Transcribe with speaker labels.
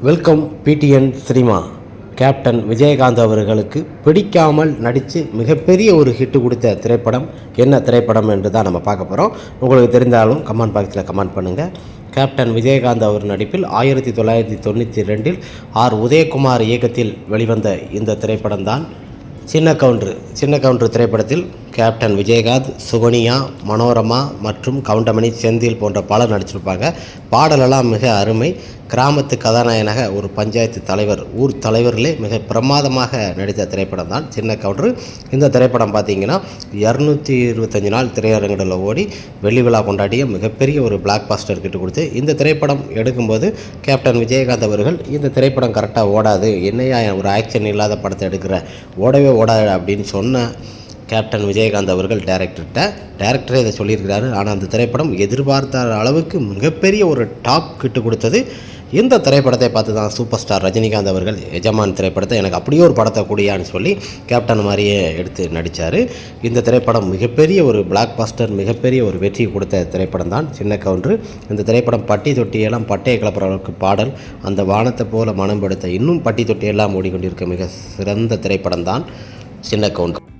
Speaker 1: Welcome PTN cinema. Captain Vijayakanth அவர்களுக்கு பிடிக்காமல் நடித்து மிகப்பெரிய ஒரு ஹிட்டு கொடுத்த திரைப்படம் என்ன திரைப்படம் என்று தான் நம்ம பார்க்க போகிறோம் உங்களுக்கு தெரிந்தாலும் கமெண்ட் பாக்ஸில் கமெண்ட் பண்ணுங்கள் கேப்டன் விஜயகாந்த் அவர் நடிப்பில் ஆயிரத்தி தொள்ளாயிரத்தி தொண்ணூற்றி ரெண்டில் ஆர் உதயகுமார் இயக்கத்தில் வெளிவந்த இந்த திரைப்படம் தான் சின்ன கவுண்டரு சின்ன கவுண்டர் திரைப்படத்தில் கேப்டன் விஜயகாந்த் சுகனியா மனோரமா மற்றும் கவுண்டமணி செந்தில் போன்ற பலர் நடிச்சிருப்பாங்க. பாடலெல்லாம் மிக அருமை. கிராமத்து கதாநாயகனாக ஒரு பஞ்சாயத்து தலைவர் ஊர் தலைவர்களே மிக பிரமாதமாக நடித்த திரைப்படம் தான் சின்ன கவுண்டர். இந்த திரைப்படம் பார்த்தீங்கன்னா இரநூத்தி இருபத்தஞ்சு நாள் திரையரங்குகளில் ஓடி வெள்ளி விழா கொண்டாடிய மிகப்பெரிய ஒரு பிளாக் பாஸ்டர் கிட்ட கொடுத்து இந்த திரைப்படம் எடுக்கும்போது கேப்டன் விஜயகாந்த் அவர்கள் இந்த திரைப்படம் கரெக்டாக ஓடாது என்னையா ஒரு ஆக்ஷன் இல்லாத படத்தை எடுக்கிற ஓடவே ஓடாது அப்படின்னு சொன்ன கேப்டன் விஜயகாந்த் அவர்கள் டேரக்டர்கிட்ட டேரக்டரே இதை சொல்லியிருக்கிறாரு. ஆனால் அந்த திரைப்படம் எதிர்பார்த்த அளவுக்கு மிகப்பெரிய ஒரு டாப் கிட்டு கொடுத்தது. இந்த திரைப்படத்தை பார்த்து தான் சூப்பர் ஸ்டார் ரஜினிகாந்த் அவர்கள் எஜமான் திரைப்படத்தை எனக்கு அப்படியே ஒரு படத்தை கூடியான்னு சொல்லி கேப்டன் மாதிரியே எடுத்து நடித்தார் இந்த திரைப்படம் மிகப்பெரிய ஒரு பிளாக் பாஸ்டர் மிகப்பெரிய ஒரு வெற்றி கொடுத்த திரைப்படம் தான். சின்ன கவுண்டரு இந்த திரைப்படம் பட்டி தொட்டியெல்லாம் பட்டையை கிளப்புற அளவுக்கு பாடல். அந்த வானத்தை போல மனம் படுத்த இன்னும் பட்டி தொட்டியெல்லாம் ஓடிக்கொண்டிருக்க மிக சிறந்த திரைப்படம் தான் சின்ன கவுண்டர்